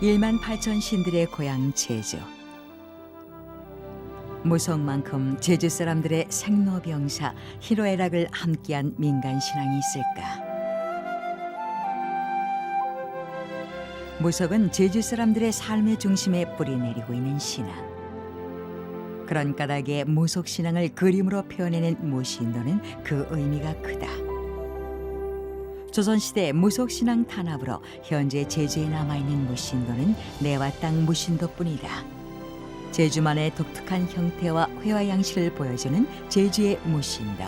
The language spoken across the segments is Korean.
1만 8천 신들의 고향 제주. 무속만큼 제주 사람들의 생로병사 희로애락을 함께한 민간 신앙이 있을까? 무속은 제주 사람들의 삶의 중심에 뿌리내리고 있는 신앙. 그런 까닭에 무속 신앙을 그림으로 표현해낸 무신도는 그 의미가 크다. 조선시대 무속 신앙 탄압으로 현재 제주에 남아있는 무신도는 내와 땅 무신도뿐이다. 제주만의 독특한 형태와 회화 양식을 보여주는 제주의 무신도.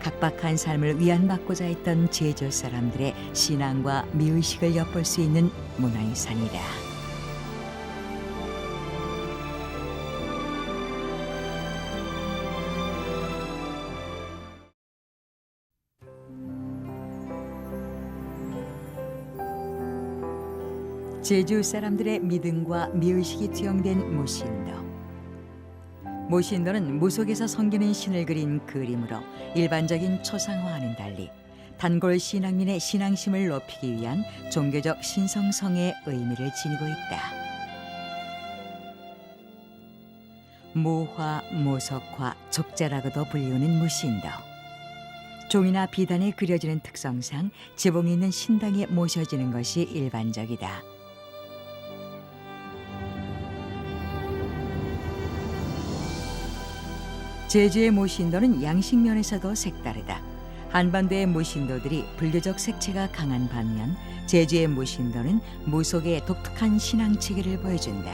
각박한 삶을 위안받고자 했던 제주 사람들의 신앙과 미의식을 엿볼 수 있는 문화유산이다. 제주 사람들의 믿음과 미의식이 투영된 무신도. 무신도는 무속에서 섬기는 신을 그린 그림으로 일반적인 초상화와는 달리 단골 신앙민의 신앙심을 높이기 위한 종교적 신성성의 의미를 지니고 있다. 무화, 무속화, 족자라고도 불리우는 무신도. 종이나 비단에 그려지는 특성상 지붕이 있는 신당에 모셔지는 것이 일반적이다. 제주의 모신도는 양식 면에서도 색다르다. 한반도의 모신도들이 불교적 색채가 강한 반면 제주의 모신도는 무속의 독특한 신앙 체계를 보여준다.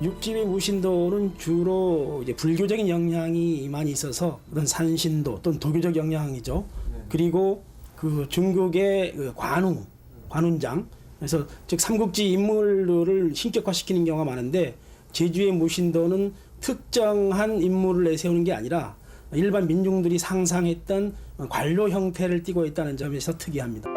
육지의 무신도는 주로 이제 불교적인 영향이 많이 있어서 그런 산신도 또는 도교적 영향이죠. 그리고 그 중국의 그 관우, 관운장 그래서 즉 삼국지 인물들을 신격화시키는 경우가 많은데 제주의 무신도는 특정한 인물을 내세우는 게 아니라 일반 민중들이 상상했던 관료 형태를 띠고 있다는 점에서 특이합니다.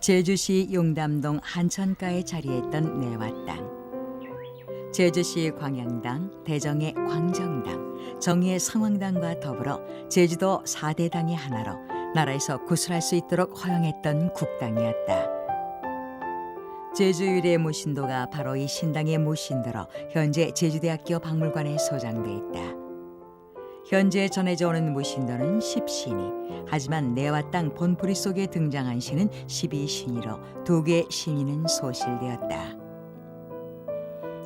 제주시 용담동 한천가에 자리했던 땅. 제주시 광양당, 대정의 광정당, 정의의 성황당과 더불어 제주도 4대 당의 하나로 나라에서 구술할 수 있도록 허용했던 국당이었다. 제주 유래 모신도가 바로 이 신당의 모신도로 현재 제주대학교 박물관에 소장돼 있다. 현재 전해져 오는 무신도는 10신이 하지만 내와 땅 본뿌리 속에 등장한 신은 12신이로 두 개의 신이는 소실되었다.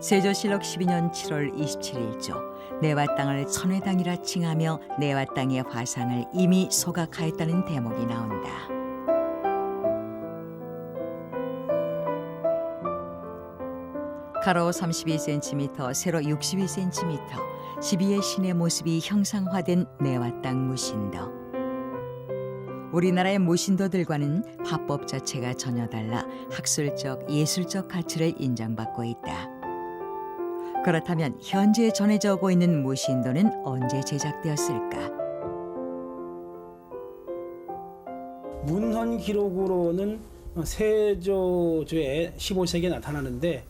세조실록 12년 7월 27일조 내와 땅을 천회당이라 칭하며 내와 땅의 화상을 이미 소각하였다는 대목이 나온다. 가로 32cm, 세로 62cm, 12의 신의 모습이 형상화된 내와 땅 무신도. 우리나라의 무신도들과는 화법 자체가 전혀 달라 학술적, 예술적 가치를 인정받고 있다. 그렇다면 현재 전해져 오고 있는 무신도는 언제 제작되었을까? 문헌 기록으로는 세조조의 15세기에 나타나는데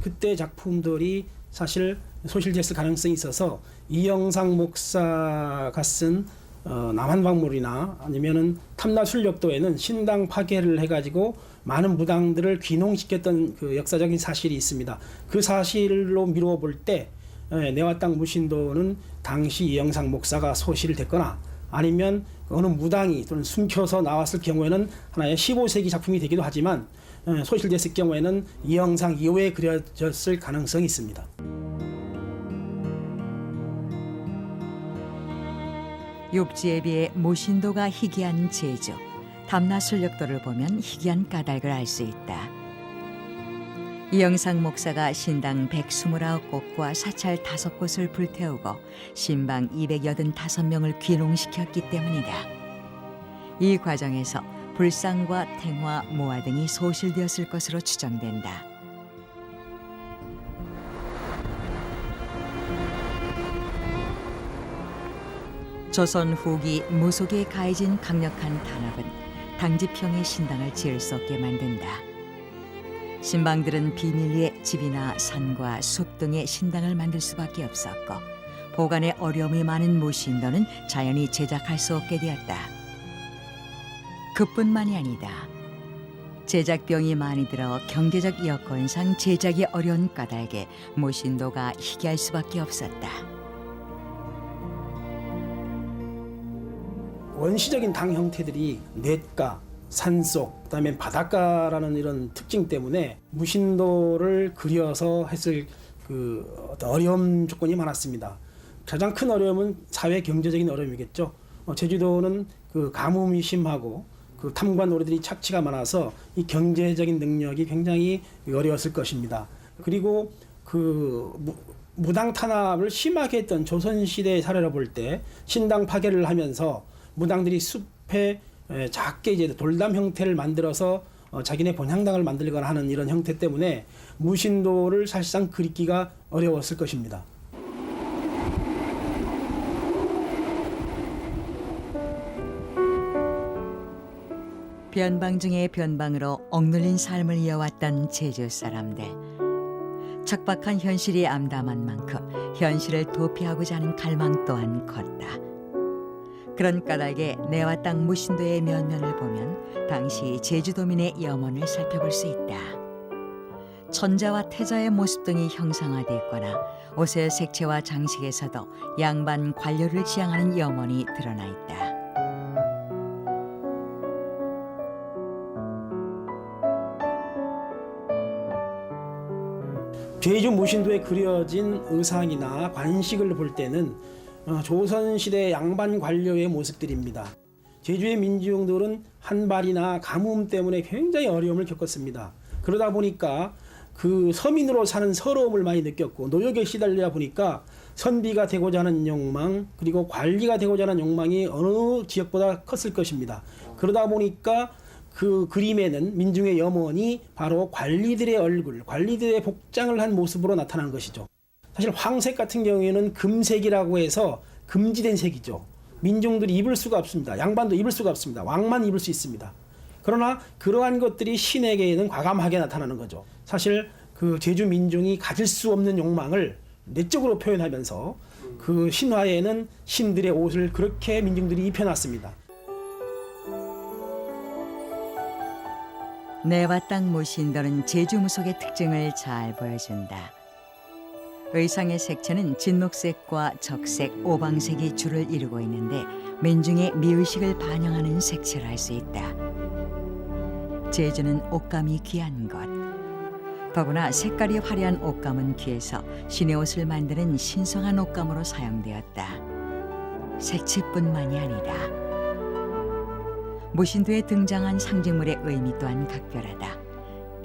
그때 작품들이 사실 소실됐을 가능성이 있어서 이영상 목사가 쓴 어, 남한박물이나 아니면은 탐라술력도에는 신당 파괴를 해가지고 많은 무당들을 귀농시켰던 그 역사적인 사실이 있습니다. 그 사실로 미루어 볼때 내와 땅 무신도는 당시 이영상 목사가 소실을 됐거나 아니면 어느 무당이 또는 숨겨서 나왔을 경우에는 하나의 15세기 작품이 되기도 하지만 어, 소실됐을 경우에는 이 영상 이후에 그려졌을 가능성이 있습니다. 육지에 비해 모신도가 희귀한 제주, 담나 술력도를 보면 희귀한 까닭을 알 수 있다. 이영상 목사가 신당 129곳과 사찰 5곳을 불태우고 신방 285명을 귀농시켰기 때문이다. 이 과정에서 불상과 탱화, 모화 등이 소실되었을 것으로 추정된다. 조선 후기 무속에 가해진 강력한 탄압은 당지평의 신당을 지을 수 없게 만든다. 신방들은 비밀리에 집이나 산과 숲 등의 신당을 만들 수밖에 없었고 보관에 어려움이 많은 무신도는 자연히 제작할 수 없게 되었다. 그뿐만이 아니다. 제작비용이 많이 들어 경제적 여건상 제작이 어려운 까닭에 모신도가 희귀할 수밖에 없었다. 원시적인 당 형태들이 냇가, 산속, 그다음에 바닷가라는 이런 특징 때문에 무신도를 그려서 했을 그 어려움 조건이 많았습니다. 가장 큰 어려움은 사회 경제적인 어려움이겠죠. 어, 제주도는 그 가뭄이 심하고 그 탐관 노래들이 착취가 많아서 이 경제적인 능력이 굉장히 어려웠을 것입니다. 그리고 그 무- 무당 탄압을 심하게 했던 조선 시대의 사례를 볼때 신당 파괴를 하면서 무당들이 숲에 에, 작게 이제 돌담 형태를 만들어서 어, 자기네 본향당을 만들거나 하는 이런 형태 때문에 무신도를 사실상 그리기가 어려웠을 것입니다. 변방 중의 변방으로 억눌린 삶을 이어왔던 제주 사람들. 척박한 현실이 암담한 만큼 현실을 도피하고자 하는 갈망 또한 컸다. 그런 까닭에 내와 땅 무신도의 면면을 보면 당시 제주도민의 염원을 살펴볼 수 있다. 천자와 태자의 모습 등이 형상화돼 있거나 옷의 색채와 장식에서도 양반 관료를 지향하는 염원이 드러나 있다. 제주 무신도에 그려진 의상이나 관식을 볼 때는 어, 조선시대 양반 관료의 모습들입니다. 제주의 민중들은 한발이나 가뭄 때문에 굉장히 어려움을 겪었습니다. 그러다 보니까 그 서민으로 사는 서러움을 많이 느꼈고 노역에 시달리다 보니까 선비가 되고자 하는 욕망 그리고 관리가 되고자 하는 욕망이 어느 지역보다 컸을 것입니다. 그러다 보니까 그 그림에는 민중의 염원이 바로 관리들의 얼굴, 관리들의 복장을 한 모습으로 나타나는 것이죠. 사실 황색 같은 경우에는 금색이라고 해서 금지된 색이죠. 민중들이 입을 수가 없습니다. 양반도 입을 수가 없습니다. 왕만 입을 수 있습니다. 그러나 그러한 것들이 신에게는 과감하게 나타나는 거죠. 사실 그 제주 민중이 가질 수 없는 욕망을 내적으로 표현하면서 그 신화에는 신들의 옷을 그렇게 민중들이 입혀놨습니다. 내와 땅 모신도는 제주 무속의 특징을 잘 보여준다. 의상의 색채는 진녹색과 적색, 오방색이 주를 이루고 있는데 민중의 미의식을 반영하는 색채를 할 수 있다. 제주는 옷감이 귀한 것. 더구나 색깔이 화려한 옷감은 귀해서 신의 옷을 만드는 신성한 옷감으로 사용되었다. 색채뿐만이 아니다. 무신도에 등장한 상징물의 의미 또한 각별하다.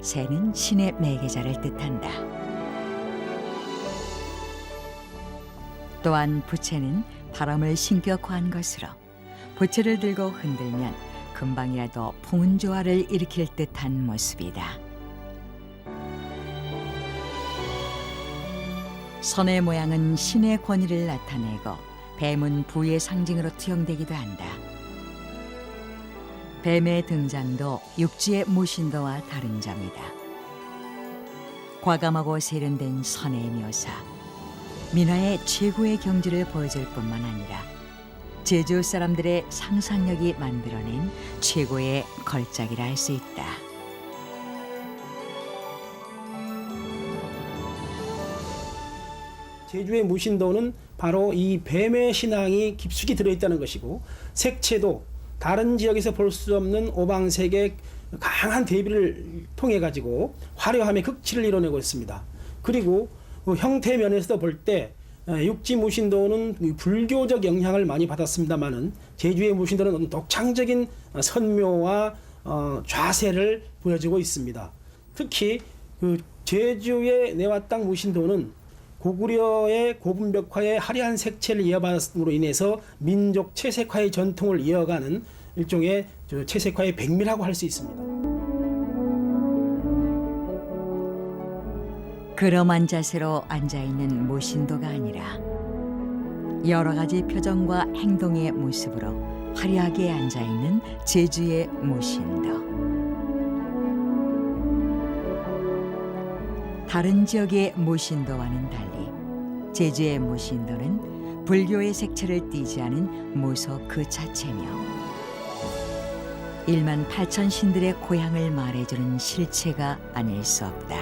새는 신의 매개자를 뜻한다. 또한 부채는 바람을 신격화한 것으로 부채를 들고 흔들면 금방이라도 풍운조화를 일으킬 듯한 모습이다. 선의 모양은 신의 권위를 나타내고 뱀은 부의 상징으로 투영되기도 한다. 뱀의 등장도 육지의 무신도와 다른 점이다. 과감하고 세련된 선의 묘사, 민화의 최고의 경지를 보여줄 뿐만 아니라 제주 사람들의 상상력이 만들어낸 최고의 걸작이라 할 수 있다. 제주의 무신도는 바로 이 뱀의 신앙이 깊숙이 들어있다는 것이고 색채도 다른 지역에서 볼 수 없는 오방색의 강한 대비를 통해 가지고 화려함의 극치를 이뤄내고 있습니다. 그리고 그 형태 면에서도 볼 때 육지 무신도는 그 불교적 영향을 많이 받았습니다만은 제주의 무신도는 독창적인 선묘와 어, 좌세를 보여주고 있습니다. 특히 그 제주의 내와 땅 무신도는 고구려의 고분벽화의 화려한 색채를 이어받음으로 인해서 민족 채색화의 전통을 이어가는 일종의 저 채색화의 백미라고 할 수 있습니다. 그럼한 자세로 앉아 있는 모신도가 아니라 여러 가지 표정과 행동의 모습으로 화려하게 앉아 있는 제주의 모신도. 다른 지역의 모신도와는 달리 제주의 모신도는 불교의 색채를 띠지 않은 모속 그 자체며 1만 8천 신들의 고향을 말해주는 실체가 아닐 수 없다.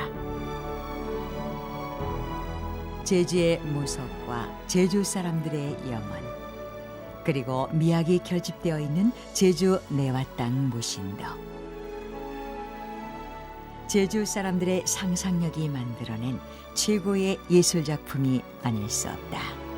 제주의 무속과 제주 사람들의 영혼 그리고 미학이 결집되어 있는 제주 내화 땅 무신도 제주 사람들의 상상력이 만들어낸 최고의 예술 작품이 아닐 수 없다.